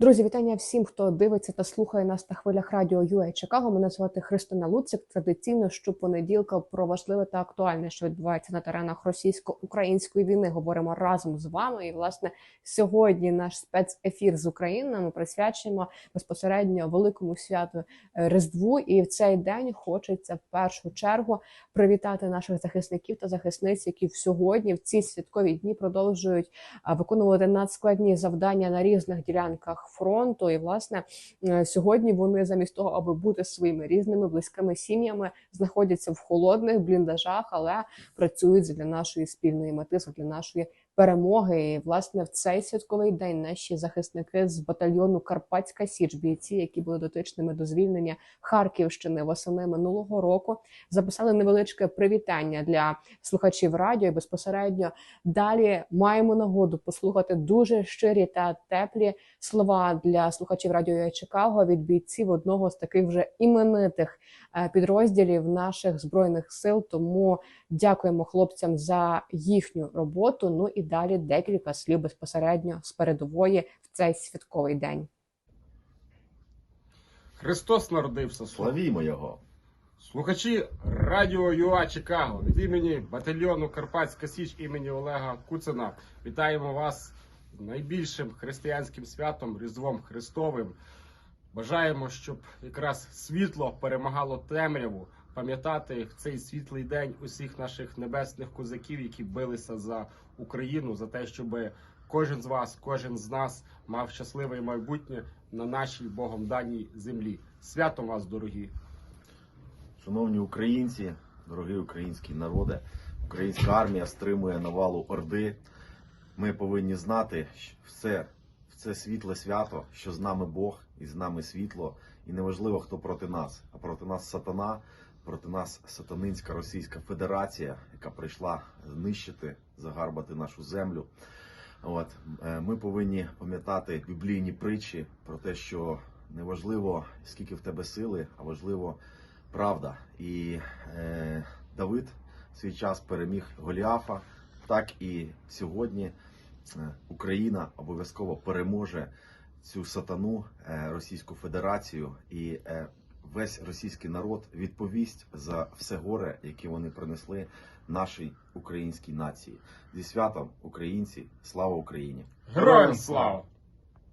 Друзі, вітання всім, хто дивиться та слухає нас на хвилях радіо UA Чикаго. Мене звати Христина Луцик. Традиційно щопонеділка про важливе та актуальне, що відбувається на теренах російсько-української війни. Говоримо разом з вами. І власне сьогодні наш спецефір з України ми присвячуємо безпосередньо великому святу е, Різдву. І в цей день хочеться в першу чергу привітати наших захисників та захисниць, які сьогодні в ці святкові дні продовжують виконувати надскладні завдання на різних ділянках фронту. І власне е, сьогодні вони замість того, аби бути своїми різними близькими сім'ями, знаходяться в холодних бліндажах, але працюють для нашої спільної мети, для нашої перемоги. І власне в цей святковий день наші захисники з батальйону Карпатська Січ, бійці, які були дотичними до звільнення Харківщини восени минулого року, записали невеличке привітання для слухачів радіо. І безпосередньо далі маємо нагоду послухати дуже щирі та теплі слова для слухачів радіо Чикаго від бійців одного з таких вже іменитих е, підрозділів наших збройних сил. Тому дякуємо хлопцям за їхню роботу. Ну і далі декілька слів безпосередньо з передової в цей святковий день. Христос народився. Славімо його. Слухачі Радіо ЮА Чикаго від імені батальйону Карпатська Січ імені Олега Куцина. Вітаємо вас з найбільшим християнським святом Різдвом Христовим. Бажаємо, щоб якраз світло перемагало темряву. Пам'ятати в цей світлий день усіх наших небесних козаків, які билися за Україну, за те, щоб кожен з вас, кожен з нас мав щасливе майбутнє на нашій Богом даній землі. Святом вас, дорогі! Шановні українці, дорогий український народе, українська армія стримує навалу Орди. Ми повинні знати, що все це світле свято, що з нами Бог і з нами світло. І неважливо, хто проти нас, а проти нас сатана, проти нас сатанинська Російська Федерація, яка прийшла знищити, загарбати нашу землю. От е, ми повинні пам'ятати біблійні притчі про те, що неважливо, скільки в тебе сили, а важливо правда. І е, Давид в свій час переміг Голіафа, так і сьогодні е, Україна обов'язково переможе цю сатану е, Російську Федерацію і весь російський народ відповість за все горе, яке вони принесли нашій українській нації. Зі святом українці, слава Україні! Героям слава!